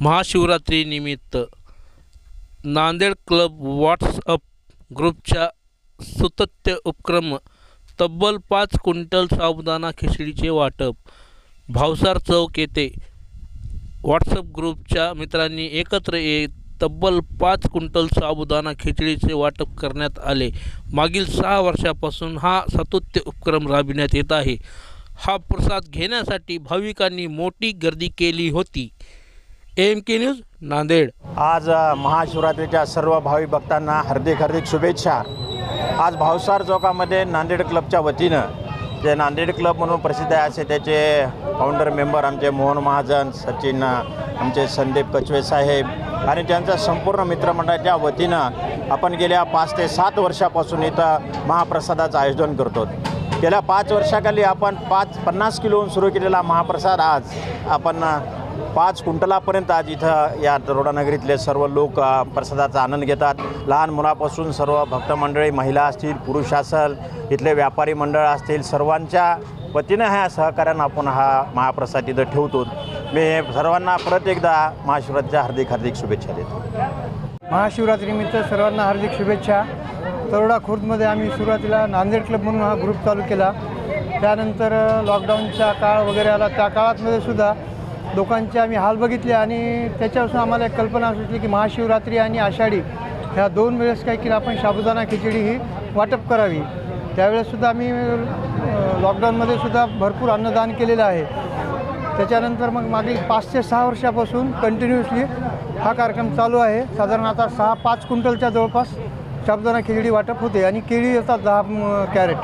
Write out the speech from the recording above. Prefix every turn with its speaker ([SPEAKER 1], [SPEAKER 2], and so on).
[SPEAKER 1] महाशिवरात्रीनिमित्त Nanded club WhatsApp ग्रुपच्या सुतत्य उपक्रम तब्बल पाच क्विंटल साबुदाणा खिचडीचे वाटप भावसार चौक येथे व्हॉट्सअप ग्रुपच्या मित्रांनी एकत्र येत तब्बल पाच क्विंटल साबुदाणा खिचडीचे वाटप करण्यात आले. मागील सहा वर्षापासून हा सातत्य उपक्रम राबविण्यात येत आहे. हा प्रसाद घेण्यासाठी भाविकांनी मोठी गर्दी केली होती. M K news Nanded.
[SPEAKER 2] आज महाशिवरात्रीच्या सर्व भावी भक्तांना हार्दिक हार्दिक शुभेच्छा. आज भावसार चौकामध्ये नांदेड क्लबच्या वतीनं जे नांदेड क्लब म्हणून प्रसिद्ध आहे असे त्याचे फाउंडर मेंबर आमचे मोहन महाजन सचिन आमचे संदीप कचवे साहेब आणि त्यांचा संपूर्ण मित्रमंडळाच्या वतीनं आपण गेल्या पाच ते सात वर्षापासून इथं महाप्रसादाचं आयोजन करतो. गेल्या पाच वर्षाखाली आपण पाच पन्नास किलोहून सुरू केलेला महाप्रसाद आज आपण पाच कुंटलापर्यंत आज इथं या तरोडानगरीतले सर्व लोक प्रसादाचा आनंद घेतात. लहान मुलापासून सर्व भक्त मंडळी महिला असतील पुरुष असेल इथले व्यापारी मंडळ असतील सर्वांच्या वतीनं ह्या सहकार्यानं आपण हा महाप्रसाद इथं ठेवतो. मी सर्वांना परत एकदा महाशिवरात्रीच्या हार्दिक हार्दिक शुभेच्छा देतो.
[SPEAKER 3] महाशिवरात्रीनिमित्त सर्वांना हार्दिक शुभेच्छा. तरोडा खुर्दमध्ये आम्ही सुरुवातीला नांदेड क्लब म्हणून हा ग्रुप चालू केला. त्यानंतर लॉकडाऊनचा काळ वगैरे आला. त्या काळातमध्ये सुद्धा लोकांचे आम्ही हाल बघितले आणि त्याच्यापासून आम्हाला एक कल्पना सुचली की महाशिवरात्री आणि आषाढी ह्या दोन वेळेस काय की आपण साबुदाणा खिचडी ही वाटप करावी. त्यावेळेससुद्धा आम्ही लॉकडाऊनमध्ये सुद्धा भरपूर अन्नदान केलेलं आहे. त्याच्यानंतर मग मागील पाच ते सहा वर्षापासून कंटिन्युअसली हा कार्यक्रम चालू आहे. साधारण आता सहा पाच क्विंटलच्या जवळपास साबुदाणा खिचडी वाटप होते आणि केळी येतात दहा कॅरेट.